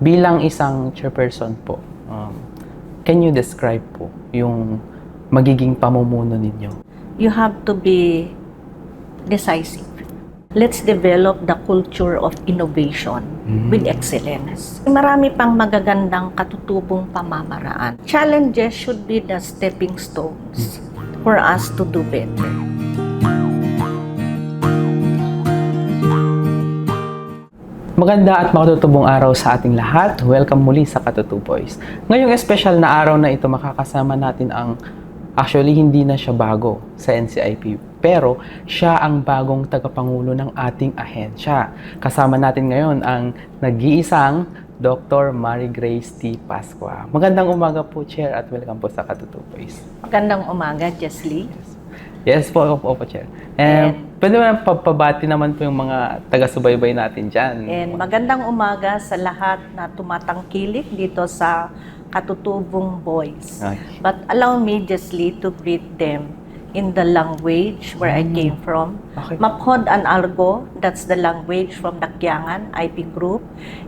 bilang isang chairperson po, um, can you describe po yung magiging pamumuno ninyo? You have to be decisive. Let's develop the culture of innovation with excellence. Marami pang magagandang katutubong pamamaraan. Challenges should be the stepping stones for us to do better. Maganda at makatutubong araw sa ating lahat. Welcome muli sa Katutu Boys. Ngayong espesyal na araw na ito, makakasama natin ang Actually, hindi na siya bago sa NCIP. Pero, siya ang bagong tagapangulo ng ating ahensya. Kasama natin ngayon ang nag-iisang Dr. Mary Grace T. Pasqua. Magandang umaga po, Chair, at welcome po sa Katutu Boys. Magandang umaga, Jesly. Yes po, opo, opo Chair. And, And- pwede mo lang pabati naman po yung mga taga-subaybay natin dyan. And magandang umaga sa lahat na tumatangkilik dito sa Katutubong Boys. Okay. But allow me, Jesly, to greet them in the language where I came from. Okay. Maphod an Argo, that's the language from the Kiangan IP group.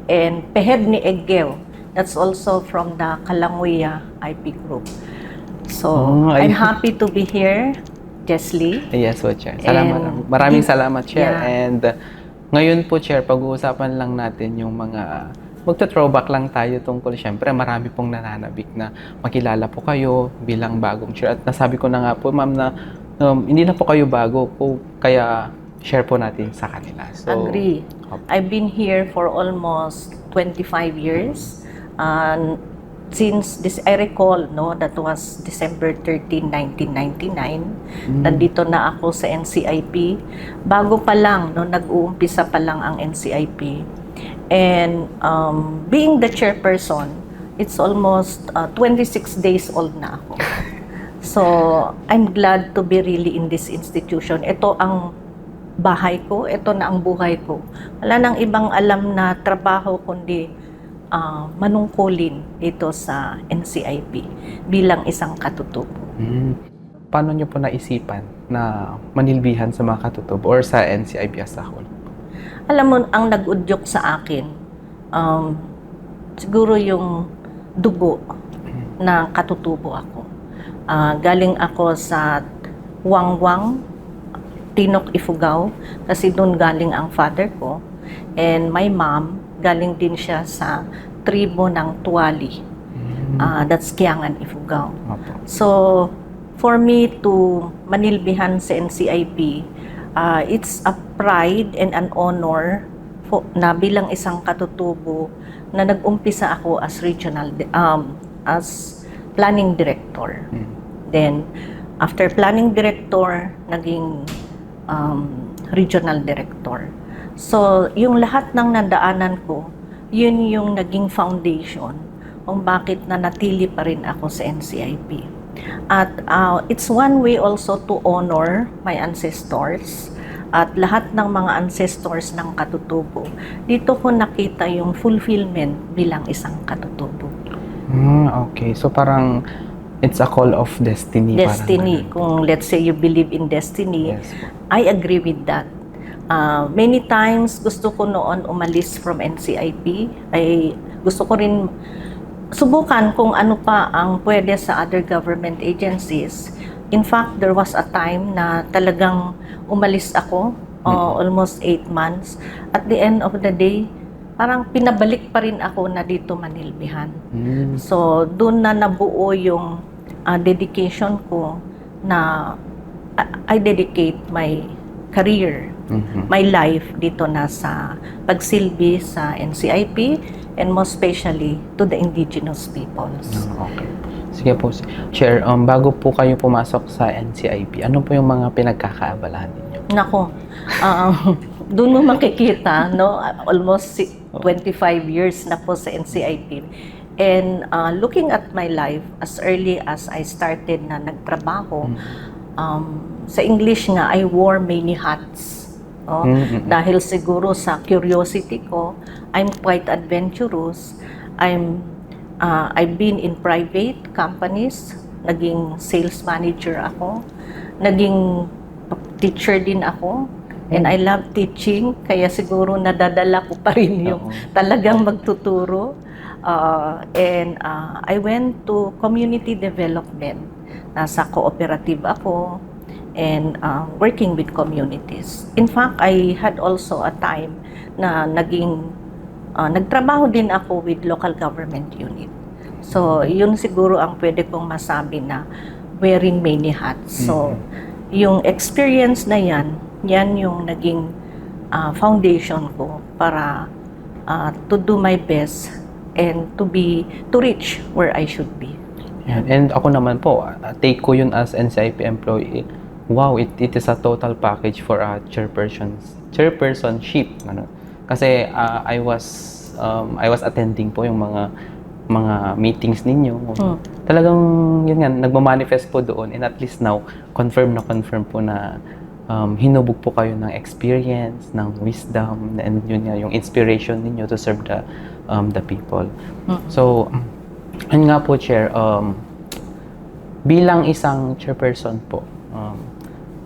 And Pehed ni Egeo, that's also from the Kalanguya IP group. So, Oh, I'm happy to be here, Jesly. Yes po, Chair. Salamat. And- Maraming salamat, Chair. Yeah. And uh, ngayon po, Chair, pag-uusapan lang natin yung mga... Magta-throwback lang tayo tungkol. Siyempre, marami pong nananabik na makilala po kayo bilang bagong Chair. At nasabi ko na nga po, ma'am, na um, hindi na po kayo bago po. Kaya share po natin sa kanila. So, Agree. I've been here for almost 25 years. And since this, I recall, no, that was December 13, 1999. Nandito na ako sa NCIP. Bago pa lang, no, nag-uumpisa pa lang ang NCIP. And um, being the chairperson, it's almost uh, 26 days old na ako. So, I'm glad to be really in this institution. Ito ang bahay ko, ito na ang buhay ko. Wala nang ibang alam na trabaho kundi ah, manungkulin dito sa NCIP bilang isang katutubo. Mm. Paano nyo po naisipan na manilbihan sa mga katutubo or sa NCIP as a whole? Alam mo, ang nag-udyok sa akin, um, siguro yung dugo na katutubo ako. Ah, galing ako sa Wangwang, Tinok Ifugao, kasi doon galing ang father ko. And my mom, galing din siya sa tribo ng Tuwali. Ah, that's Kiangan Ifugao. So, for me to manilbihan sa NCIP, uh, it's a pride and an honor fo- na bilang isang katutubo na nag-umpisa ako as regional, um, as planning director. Mm. Then, after planning director, naging um, regional director. So, yung lahat ng nadaanan ko, yun yung naging foundation kung bakit na natili pa rin ako sa NCIP. At uh, it's one way also to honor my ancestors at lahat ng mga ancestors ng katutubo. Dito ko nakita yung fulfillment bilang isang katutubo. Ah, okay. So parang it's a call of destiny. parang Destiny. ganun. Kung let's say you believe in destiny, Yes. I agree with that. Uh, many times gusto ko noon umalis from NCIP. Ay gusto ko rin subukan kung ano pa ang pwede sa other government agencies. In fact, there was a time na talagang umalis ako, uh, almost eight months. At the end of the day, parang pinabalik pa rin ako na dito manilbihan. Mm. So, doon na nabuo yung ah, dedication ko na I- I dedicate my career, Mhm. my life dito na sa pagsilbi sa NCIP and most especially to the indigenous peoples. Ah, Okay. Sige po. Chair, um, bago po kayo pumasok sa NCIP, ano po yung mga pinagkakaabalahan ninyo? Nako, ah, doon mo makikita, no? Almost si- 25 years na po sa NCIP. And ah, looking at my life as early as I started na nagtrabaho, um, sa English nga, I wore many hats. Oh, Mm, mm, mm. Dahil siguro sa curiosity ko, I'm quite adventurous. I'm ah, I've been in private companies, naging sales manager ako, naging teacher din ako, And I love teaching, kaya siguro nadadala ko pa rin yung talagang magtuturo. Uh, and uh, I went to community development. Nasa cooperative ako and uh, working with communities. In fact, I had also a time na naging uh, nagtrabaho din ako with local government unit. So, yun siguro ang pwede kong masabi na wearing many hats. So, yung experience na yan, yan yung naging uh, foundation ko para uh, to do my best and to be to reach where I should be. Yan. And ako naman po, take ko yun as NCIP employee. Wow, it, it is a total package for a chairperson chairpersonship. Ano. Kasi ah, I was um, I was attending po yung mga mga meetings ninyo. Hmm. Talagang yun nga, nagmamanifest po doon and at least now, confirm na confirm po na um, hinubog po kayo ng experience, ng wisdom, and yun nga, yung inspiration ninyo to serve the um, the people. Mm. So, yun nga po, Chair, um, bilang isang chairperson po,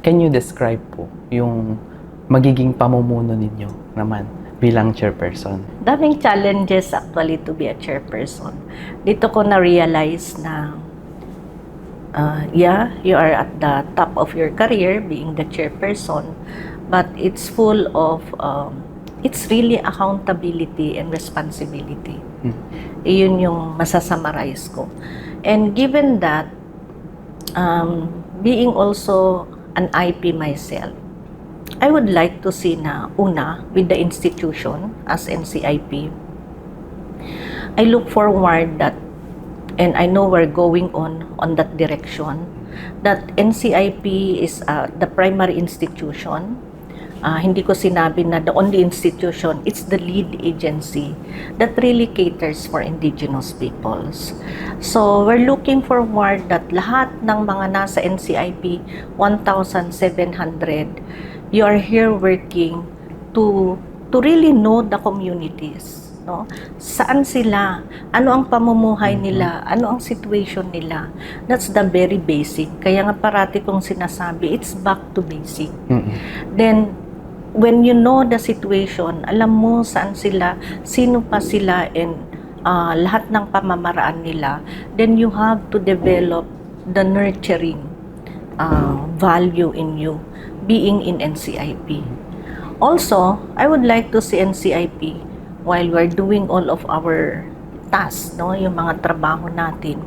can you describe po yung magiging pamumuno ninyo naman bilang chairperson? Daming challenges actually to be a chairperson. Dito ko na-realize na uh, yeah, you are at the top of your career being the chairperson, but it's full of um, it's really accountability and responsibility. Hmm. Iyon yung masasummarize ko. And given that, um, being also an IP myself, I would like to see na una with the institution as NCIP. I look forward that and I know we're going on on that direction that NCIP is uh, the primary institution. Uh, hindi ko sinabi na the only institution, it's the lead agency that really caters for indigenous peoples. So, we're looking forward that lahat ng mga nasa NCIP, 1,700, you are here working to to really know the communities no? Saan sila? Ano ang pamumuhay nila? Ano ang situation nila? That's the very basic. Kaya nga parati kong sinasabi it's back to basic. Mm-mm. then when you know the situation alam mo saan sila sino pa sila and ah, lahat ng pamamaraan nila then you have to develop the nurturing uh, value in you being in NCIP. Also, I would like to see NCIP while we're doing all of our tasks, no, yung mga trabaho natin.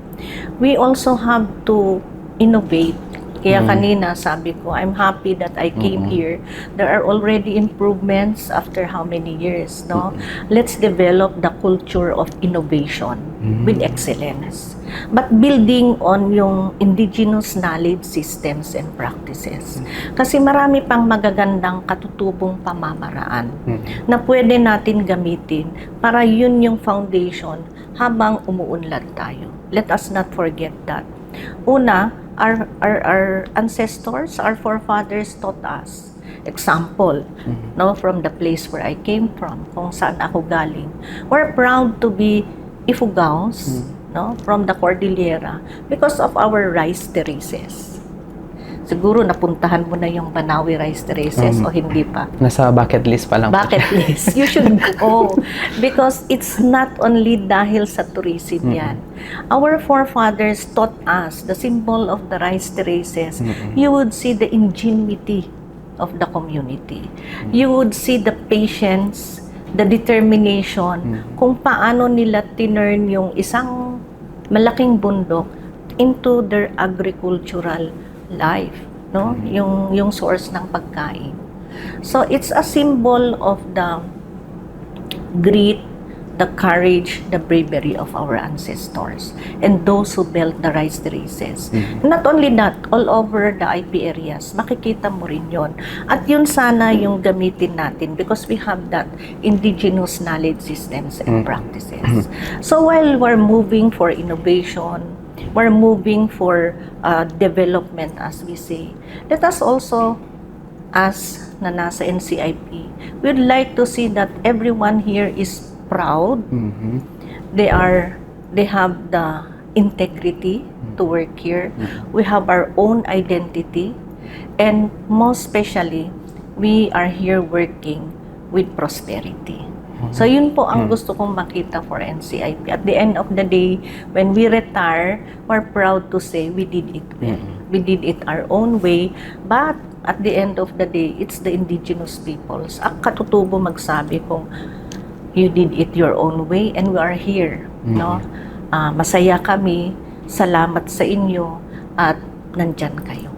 We also have to innovate. Kaya Mm. kanina sabi ko, I'm happy that I came Mhm. here. There are already improvements after how many years, no? Let's develop the culture of innovation Mm. with excellence. But building on yung indigenous knowledge systems and practices. Kasi marami pang magagandang katutubong pamamaraan Mm. na pwede natin gamitin para yun yung foundation habang umuunlad tayo. Let us not forget that. Una, our, our, our ancestors, our forefathers taught us. Example, Mhm. no, from the place where I came from, kung saan ako galing. We're proud to be Ifugaos, no, from the Cordillera because of our rice terraces. Siguro napuntahan mo na yung Banawi rice terraces Mhm. o hindi pa. Nasa bucket list pa lang po, Bucket Chair. list. You should go. Because it's not only dahil sa tourism Mm-mm. yan. Our forefathers taught us the symbol of the rice terraces. Mm-mm. You would see the ingenuity of the community. You would see the patience, the determination, Mm. kung paano nila tinurn yung isang malaking bundok into their agricultural life, no? Yung yung source ng pagkain. So it's a symbol of the grit, the courage, the bravery of our ancestors and those who built the rice terraces. Mhm. Not only that, all over the IP areas, makikita mo rin yon. At yun sana yung gamitin natin because we have that indigenous knowledge systems and Mhm. practices. So while we're moving for innovation, we're moving for uh, development as we say, let us also as na nasa NCIP, we'd like to see that everyone here is proud. Mhm. they are they have the integrity to work here. We have our own identity. And most especially we are here working with prosperity. So yun po ang gusto kong makita for NCIP. At the end of the day, when we retire, we're proud to say we did it well. Mm. We did it our own way, but at the end of the day, it's the indigenous peoples. Ang katutubo magsabi kung you did it your own way and we are here, no? Ah, masaya kami, salamat sa inyo at nandyan kayo.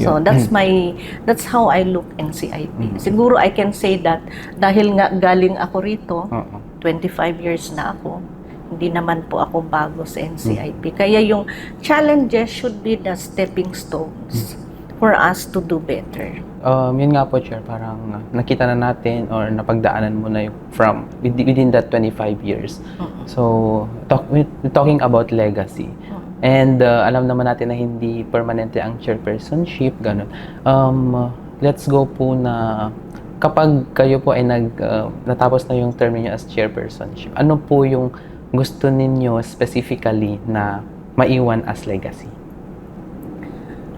So that's my that's how I look NCIP. Mm. Siguro I can say that dahil nga galing ako rito, Oo. 25 years na ako. Hindi naman po ako bago sa NCIP. Kaya yung challenges should be the stepping stones for us to do better. Um, yun nga po, Chair, parang uh, nakita na natin or napagdaanan mo na yung from within that 25 years. Mm. So, talk, talking about legacy. And uh, alam naman natin na hindi permanente ang chairpersonship, ganun. Um, let's go po na kapag kayo po ay nag, uh, natapos na yung term niyo as chairpersonship, ano po yung gusto ninyo specifically na maiwan as legacy?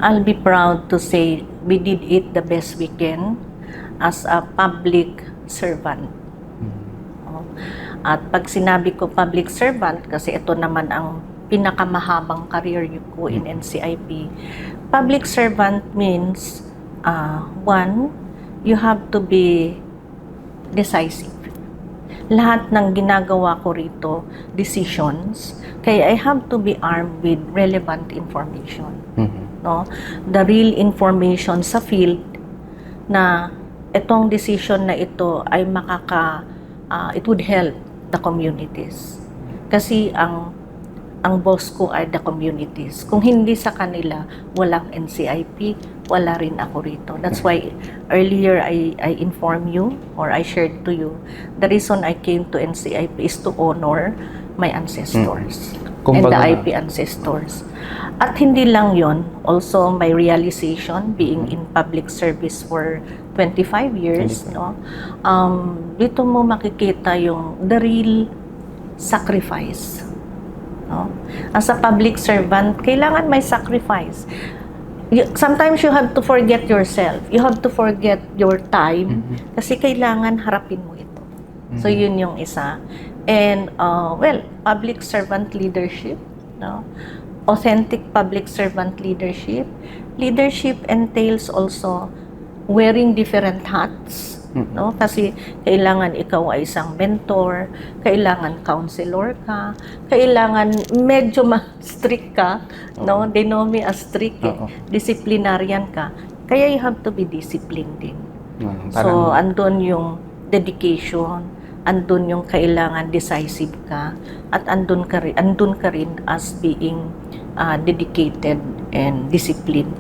I'll be proud to say we did it the best we can as a public servant. Oh. At pag sinabi ko public servant, kasi ito naman ang pinakamahabang career ko in NCIP, public servant means, uh, one, you have to be decisive. Lahat ng ginagawa ko rito, decisions, kaya I have to be armed with relevant information Mhm. no the real information sa field na itong decision na ito ay makaka ah, it would help the communities kasi ang ang boss ko ay the communities. Kung hindi sa kanila, walang NCIP, wala rin ako rito. That's why earlier I, I informed you or I shared to you, the reason I came to NCIP is to honor my ancestors and the IP ancestors. At hindi lang yon also my realization being in public service for 25 years, 25. no? Um, dito mo makikita yung the real sacrifice. No? As a public servant, kailangan may sacrifice. You- sometimes you have to forget yourself. You have to forget your time Mhm. kasi kailangan harapin mo ito. So Mhm. yun yung isa. And uh, well, public servant leadership, no? Authentic public servant leadership. Leadership entails also wearing different hats, No? Kasi kailangan ikaw ay isang mentor, kailangan counselor ka, kailangan medyo ma-strict ka, no? They know me as strict, eh. Oo. disciplinarian ka. Kaya you have to be disciplined din. Mm, So, andun yung dedication, andun yung kailangan decisive ka, at andun ka rin, andun ka rin as being uh, dedicated and disciplined.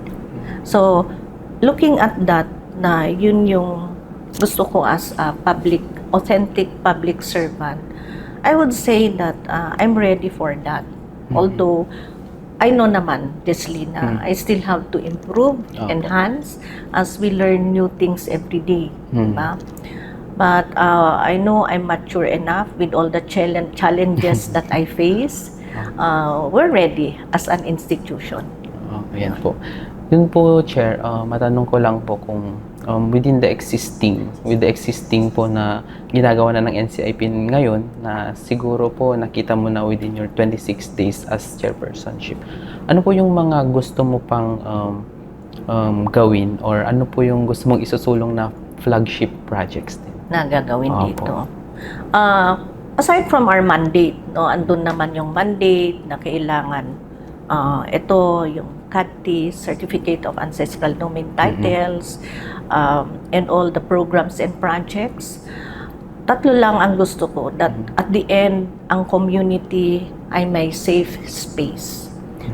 So, looking at that, na yun yung gusto ko as a public, authentic public servant, I would say that uh, I'm ready for that. Mhm. Although, I know naman, Leslie, na Mhm. I still have to improve, Opo. enhance, as we learn new things every day. Mhm. Diba? But uh, I know I'm mature enough with all the challenge, challenges that I face. Uh, we're ready as an institution. Oh, ayan po. Yun po, Chair, uh, matanong ko lang po kung um, within the existing, with the existing po na ginagawa na ng NCIP ngayon, na siguro po nakita mo na within your 26 days as chairpersonship, ano po yung mga gusto mo pang um, um, gawin or ano po yung gusto mong isusulong na flagship projects din? na gagawin Opo. dito. Uh, aside from our mandate, no, andun naman yung mandate na kailangan uh, ito yung CADTI, Certificate of Ancestral Domain Titles, um, and all the programs and projects. Tatlo lang ang gusto ko, that at the end, ang community ay may safe space.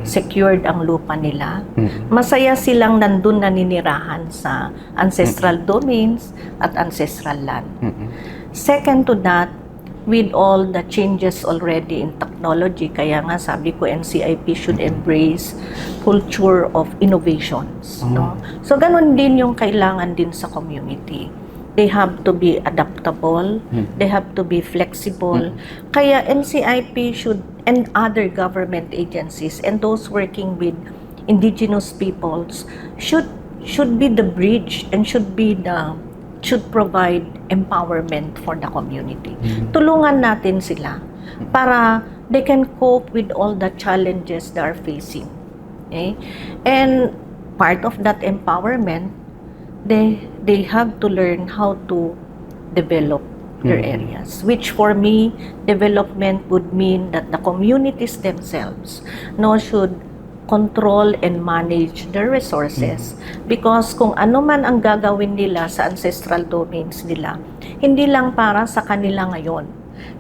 Secured ang lupa nila. Mhm. Masaya silang nandun naninirahan sa ancestral domains at ancestral land. Second to that, with all the changes already in technology, kaya nga sabi ko NCIP should embrace culture of innovations. No? So ganun din yung kailangan din sa community. They have to be adaptable, Mhm. they have to be flexible. Kaya NCIP should, and other government agencies, and those working with indigenous peoples, should should be the bridge and should be the should provide empowerment for the community. Tulungan natin sila para they can cope with all the challenges they are facing. Okay? And part of that empowerment, they they have to learn how to develop their Mhm. areas. Which for me, development would mean that the communities themselves no should control and manage their resources. Because kung ano man ang gagawin nila sa ancestral domains nila hindi lang para sa kanila ngayon.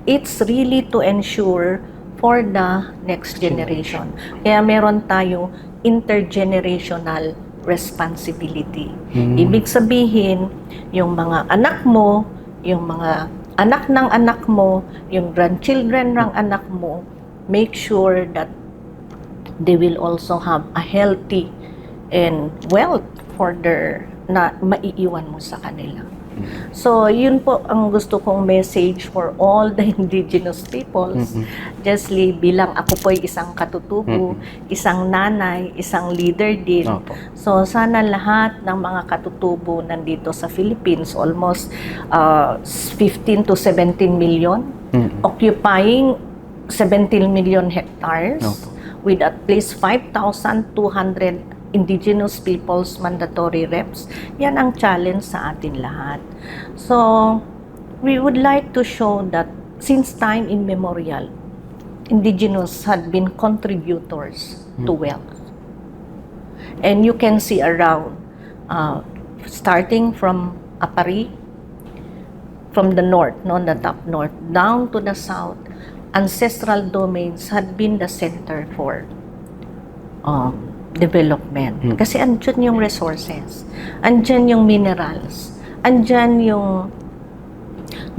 It's really to ensure for the next generation. kaya meron tayong intergenerational responsibility. Mm. ibig sabihin yung mga anak mo yung mga anak ng anak mo yung grandchildren ng anak mo make sure that they will also have a healthy and wealth for their na maiiwan mo sa kanila. So, yun po ang gusto kong message for all the indigenous peoples. Mm-mm. Justly, bilang ako po isang katutubo, isang nanay, isang leader din. Opo. So, sana lahat ng mga katutubo nandito sa Philippines, almost uh, 15 to 17 million, Mm. occupying 17 million hectares Opo. With at least 5,200 indigenous peoples mandatory reps. Yan ang challenge sa atin lahat. So, we would like to show that since time immemorial, indigenous had been contributors to wealth. And you can see around, uh, starting from Apari, from the north, no, the top north, down to the south, ancestral domains had been the center for um, development. Hmm. Kasi andyan yung resources, andyan yung minerals, andyan yung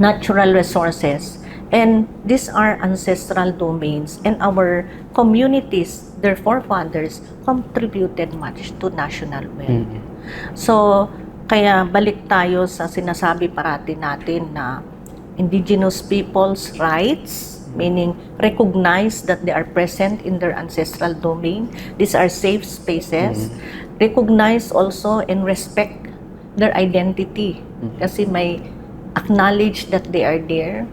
natural resources, and these are ancestral domains, and our communities, their forefathers, contributed much to national wealth. Mm. So, kaya balik tayo sa sinasabi parati natin na indigenous people's rights, meaning recognize that they are present in their ancestral domain. These are safe spaces. Recognize also and respect their identity kasi may acknowledge that they are there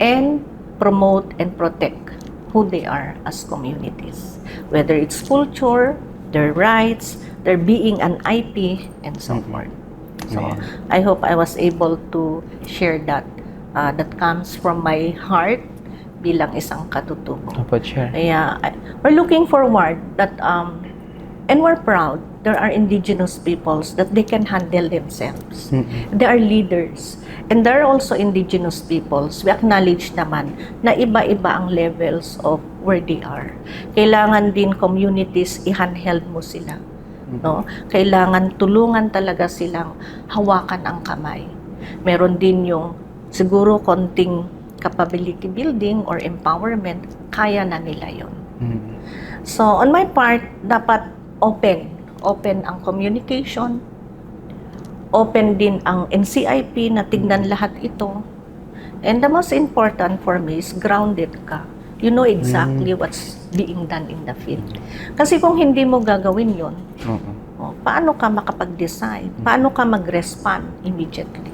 and promote and protect who they are as communities. Whether it's culture, their rights, their being an IP, and so Mhm. forth. So. I hope I was able to share that. uh, that comes from my heart bilang isang katutubo. Opo, Chair. Kaya, I- we're looking forward that, um, and we're proud, there are indigenous peoples that they can handle themselves. Mm. They are leaders. And there are also indigenous peoples. We acknowledge naman na iba-iba ang levels of where they are. Kailangan din communities i-handheld mo sila. No? Kailangan tulungan talaga silang hawakan ang kamay. Meron din yung siguro konting capability building or empowerment, kaya na nila yon. Mm. So, on my part, dapat open. Open ang communication. Open din ang NCIP na tignan lahat ito. And the most important for me is grounded ka. You know exactly what's being done in the field. Kasi kung hindi mo gagawin yon, Oo. oh, paano ka makapag-decide? Paano ka mag-respond immediately?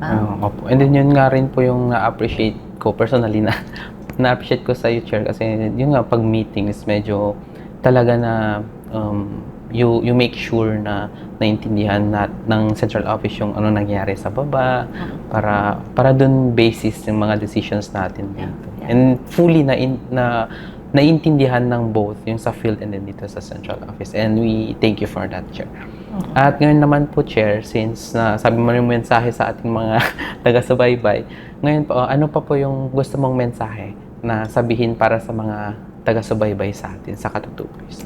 Ah, opo. And then yun nga rin po yung na-appreciate ko personally na na-appreciate ko sa you, Chair, kasi yun nga, pag meetings, medyo talaga na um, you you make sure na naintindihan na, ng central office yung ano nangyari sa baba para para dun basis yung mga decisions natin dito. Yeah. And fully na in, na naintindihan ng both yung sa field and then dito sa central office. And we thank you for that, Chair. At ngayon naman po, Chair, since na sabi mo yung mensahe sa ating mga taga-subaybay, ngayon po, ano pa po yung gusto mong mensahe na sabihin para sa mga taga-subaybay sa atin, sa katutubos?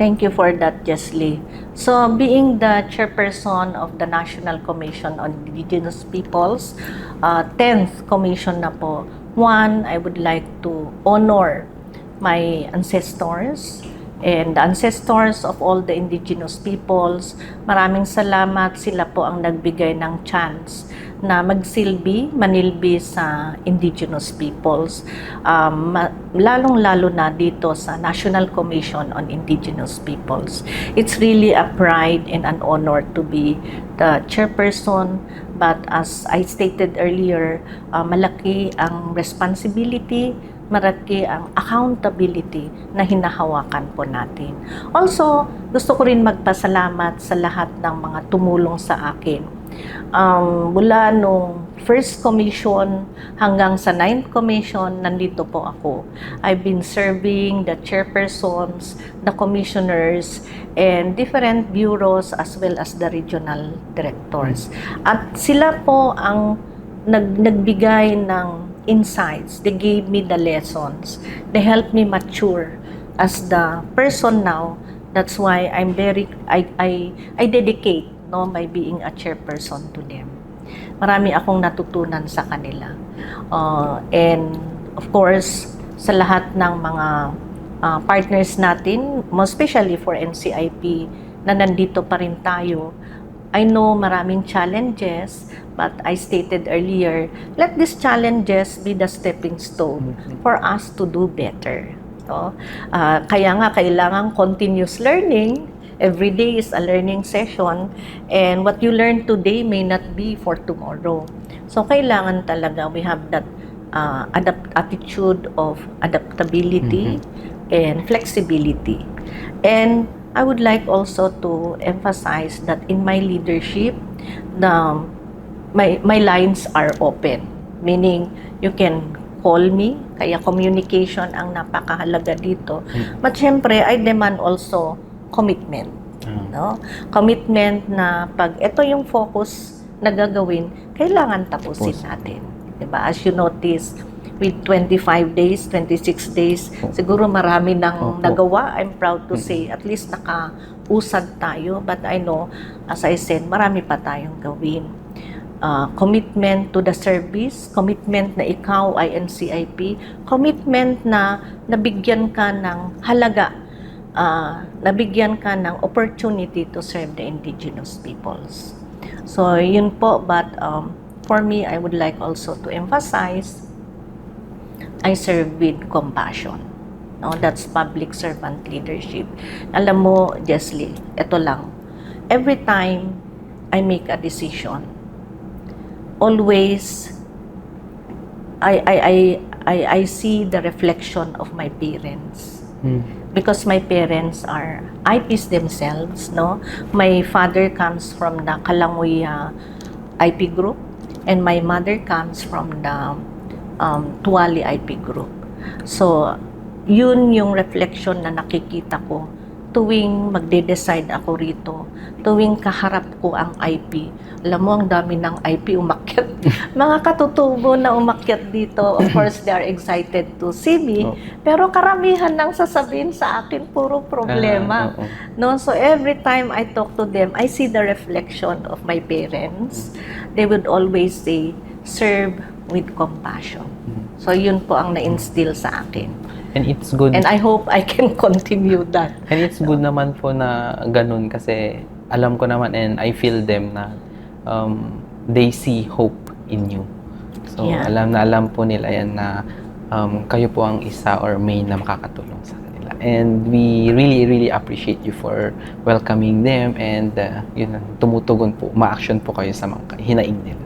Thank you for that, Jesly. So, being the chairperson of the National Commission on Indigenous Peoples, uh, 10th commission na po, one, I would like to honor my ancestors and the ancestors of all the indigenous peoples. Maraming salamat sila po ang nagbigay ng chance na magsilbi, manilbi sa indigenous peoples. Um, lalong-lalo na dito sa National Commission on Indigenous Peoples. It's really a pride and an honor to be the chairperson but as I stated earlier, uh, malaki ang responsibility, malaki ang accountability na hinahawakan po natin. Also, gusto ko rin magpasalamat sa lahat ng mga tumulong sa akin um, mula nung first commission hanggang sa ninth commission, nandito po ako. I've been serving the chairpersons, the commissioners, and different bureaus as well as the regional directors. At sila po ang nag, nagbigay ng insights. They gave me the lessons. They helped me mature as the person now. That's why I'm very, I, I, I dedicate no, by being a chairperson to them. Marami akong natutunan sa kanila. Uh, and of course, sa lahat ng mga uh, partners natin, especially for NCIP, na nandito pa rin tayo, I know maraming challenges, but I stated earlier, let these challenges be the stepping stone for us to do better. No? Ah, kaya nga, kailangan continuous learning. Every day is a learning session and what you learn today may not be for tomorrow. So, kailangan talaga we have that uh, adapt attitude of adaptability and flexibility. And I would like also to emphasize that in my leadership, the my my lines are open. Meaning, you can call me, kaya communication ang napakahalaga dito. But syempre, I demand also commitment. Ah. No? Commitment na pag ito yung focus na gagawin, kailangan tapusin Tapos. natin. 'Di ba? As you notice, with 25 days, 26 days, Opo. siguro marami nang Opo. nagawa. I'm proud to say at least nakausad tayo. But I know, as I said, marami pa tayong gawin. Uh, commitment to the service, commitment na ikaw ay NCIP, commitment na nabigyan ka ng halaga, uh, nabigyan ka ng opportunity to serve the indigenous peoples. So, yun po, but um, for me, I would like also to emphasize, I serve with compassion. No, that's public servant leadership. Alam mo, Jesly, ito lang. Every time I make a decision, always I I I I, I see the reflection of my parents Mm. because my parents are IPs themselves, no? My father comes from the Kalanguya IP group and my mother comes from the um, Tuwali IP group. So, yun yung reflection na nakikita ko tuwing magde-decide ako rito, tuwing kaharap ko ang IP. Alam mo, ang dami ng IP umakyat. Mga katutubo na umakyat dito, of course, they are excited to see me. Oh. Pero karamihan ng sasabihin sa akin, puro problema. Ah, oo. No, so every time I talk to them, I see the reflection of my parents. They would always say, serve with compassion. So yun po ang na-instill sa akin. And it's good. And I hope I can continue that. And it's good naman po na ganun kasi alam ko naman and I feel them na um, they see hope in you. So, Yeah. alam na alam po nila yan na um, kayo po ang isa or main na makakatulong sa kanila. And we really, really appreciate you for welcoming them and uh, yun, tumutugon po, ma-action po kayo sa mga hinaing nila.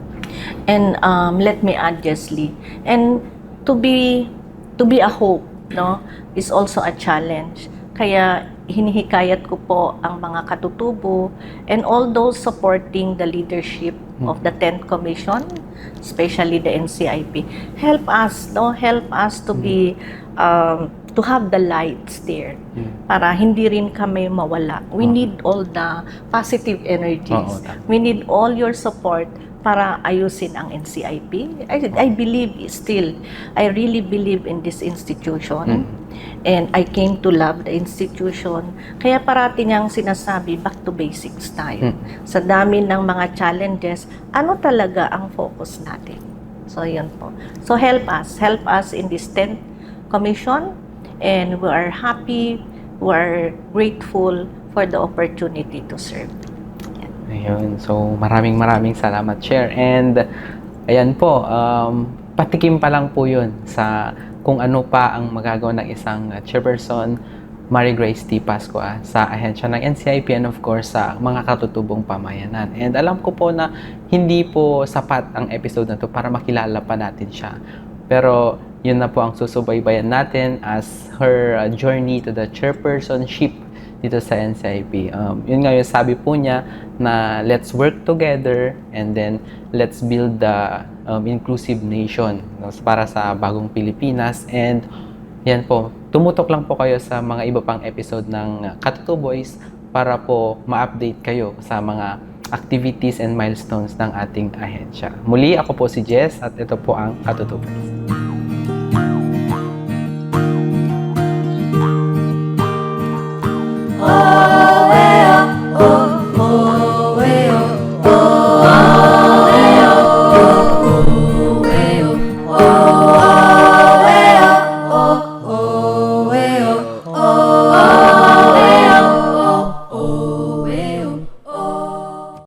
And um, let me add, Jesly, and to be to be a hope, no, is also a challenge. Kaya hinihikayat ko po ang mga katutubo and all those supporting the leadership of the 10th Commission, especially the NCIP, help us, no, help us to be um, to have the lights there para hindi rin kami mawala. We need all the positive energies. We need all your support para ayusin ang NCIP. I, I believe still, I really believe in this institution. And I came to love the institution. Kaya parati niyang sinasabi, back to basics tayo. Sa dami ng mga challenges, ano talaga ang focus natin? So, yun po. So, help us. Help us in this 10th commission. And we are happy who are grateful for the opportunity to serve. Ayun. So, maraming maraming salamat, Chair. And, ayan po, um, patikim pa lang po yun sa kung ano pa ang magagawa ng isang uh, chairperson, Mary Grace T. Pascua sa ahensya ng NCIP and of course sa mga katutubong pamayanan. And alam ko po na hindi po sapat ang episode na to para makilala pa natin siya. Pero yun na po ang susubaybayan natin as her uh, journey to the chairpersonship dito sa NCIP. Um, yun nga yung sabi po niya na let's work together and then let's build the um, inclusive nation no, para sa bagong Pilipinas and yan po, tumutok lang po kayo sa mga iba pang episode ng Katutu Boys para po ma-update kayo sa mga activities and milestones ng ating ahensya. Muli, ako po si Jess at ito po ang Katutu Boys. Oh.